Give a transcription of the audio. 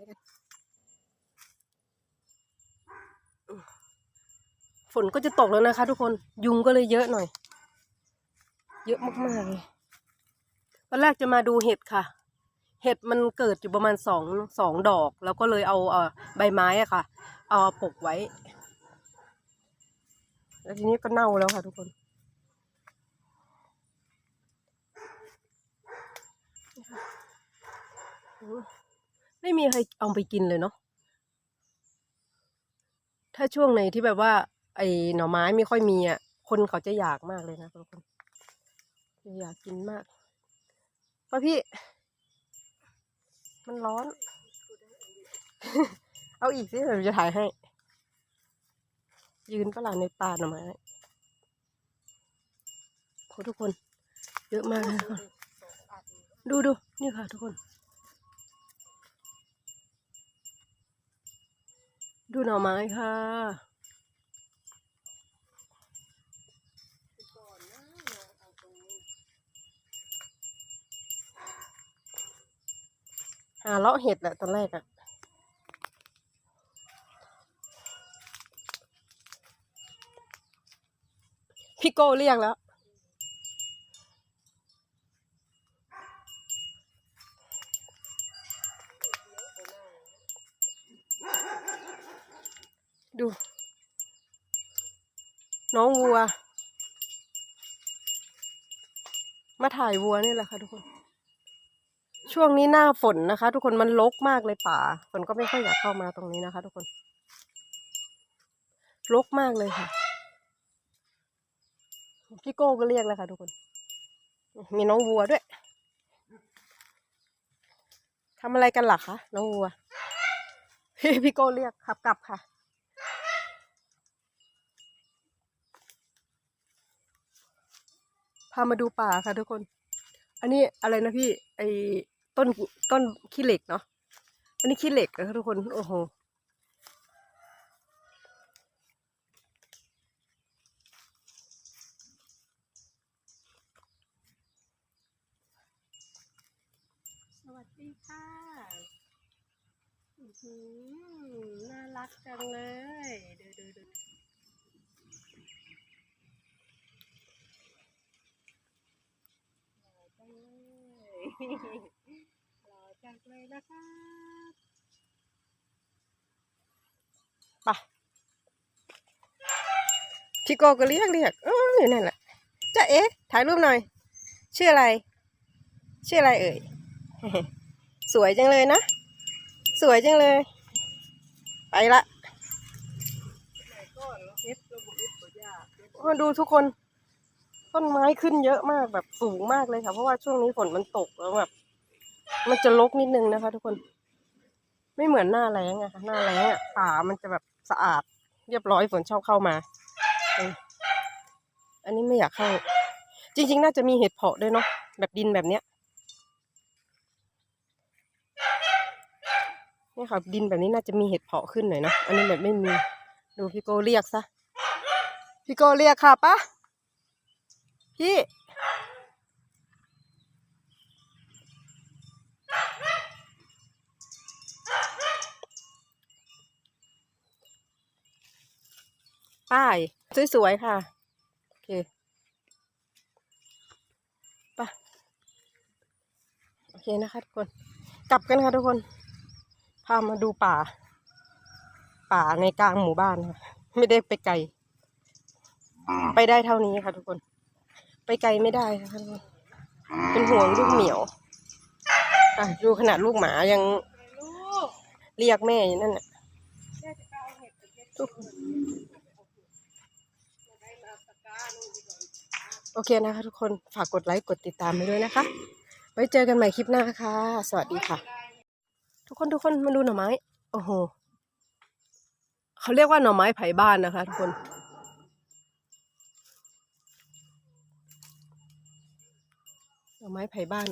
ม้กัน ฝนก็จะตกแล้วนะคะ ทุกคน ยุงก็เลยเยอะหน่อย เยอะมากๆเลยตอนแรกจะมาดูเห็ดค่ะ เห็ดมันเกิดอยู่ประมาณสองสองดอก แล้วก็เลยเอาเอ่อใบไม้อะค่ะ เอามาปกไว้ แล้วทีนี้ก็เน่าแล้วค่ะทุกคน ไม่มีใครเอาไปกินเลยเนาะถ้าช่วงไหนที่แบบว่า ไอ้หน่อไม้ไม่ค่อยมีอะคนเขาจะอยากมากเลยนะทุกคนจะอยากกินมากป้าพี่ มันร้อน เอาอีกสิเดี๋ยวจะถ่ายให้ ยืนประหลาดในป่าหน่อไม้โหทุกคน เยอะมากเลยทุกคนดูดูนี่ค่ะทุกคน ดูหน่อไม้ค่ะหาเลาะเห็ดแหละตอนแรกอะพี่โก้เรียกแล้ว ดู น้องวัว มาถ่ายวัวนี่แหละค่ะทุกคน ช่วงนี้หน้าฝนนะคะ ทุกคนมันรกมากเลยป่าฝนก็ไม่ค่อยอยากเข้ามาตรงนี้นะคะ ทุกคนรกมากเลยค่ะพี่โก้ก็เรียกแล้วค่ะทุกคน มีน้องวัวด้วยทำอะไรกันหล่ะคะน้องวัวพี่พี่โก้เรียกขับกลับค่ะ พามาดูป่าค่ะทุกคน อันนี้อะไรนะพี่ ไอ้ต้นต้นขี้เหล็กเนาะ อันนี้ขี้เหล็กนะคะทุกคน โอ้โห สวัสดีค่ะหือน่ารักจังเลย ดูดูดูหล่อจังเลย หล่อจังเลยนะคะไปพี่โกก็เรียกเรียกเอออยู่นั่นแหละจ้าเอ๊ะถ่ายรูปหน่อย ชื่ออะไร ชื่ออะไรเอ่ย สวยจังเลยนะ สวยจังเลย ไปละมาดูทุกคน ต้นไม้ขึ้นเยอะมากแบบสูงมากเลยค่ะ เพราะว่าช่วงนี้ฝนมันตกแล้วแบบ มันจะรกนิดนึงนะคะ ทุกคน ไม่เหมือนหน้าแล้งอะค่ะ หน้าแล้งอะป่ามันจะแบบสะอาด เรียบร้อยฝนชอบเข้ามา อันนี้ไม่อยากเข้า จริง ๆ น่าจะมีเห็ดเพาะด้วยเนาะแบบดินแบบเนี้ยนี่ค่ะดินแบบนี้น่าจะมีเห็ดเพาะขึ้นหน่อยนะอันนี้แบบไม่มี ดูพี่โกเรียกซะพี่โกเรียกค่ะปะ พี่ ป้าย สวย ๆ ค่ะ โอเคไปโอเคนะคะ ทุกคน กลับกันค่ะ ทุกคน พามาดูป่า ป่าในกลางหมู่บ้านค่ะ ไม่ได้ไปไกล ไปได้เท่านี้ค่ะ ทุกคน ไปไกลไม่ได้ค่ะทุกคนเป็นห่วงลูกเหมียวอะดูขนาดลูกหมายังเรียกแม่อยู่นั่นน่ะทุกคนโอเคนะคะ ทุกคนฝากกดไลค์กดติดตามไปด้วยนะคะ ไว้เจอกันใหม่คลิปหน้าค่ะ สวัสดีค่ะ ทุกคนทุกคนมาดูหน่อไม้ โอ้โห เขาเรียกว่าหน่อไม้ไผ่บ้านนะคะ ทุกคน หน่อไม้ไผ่บ้าน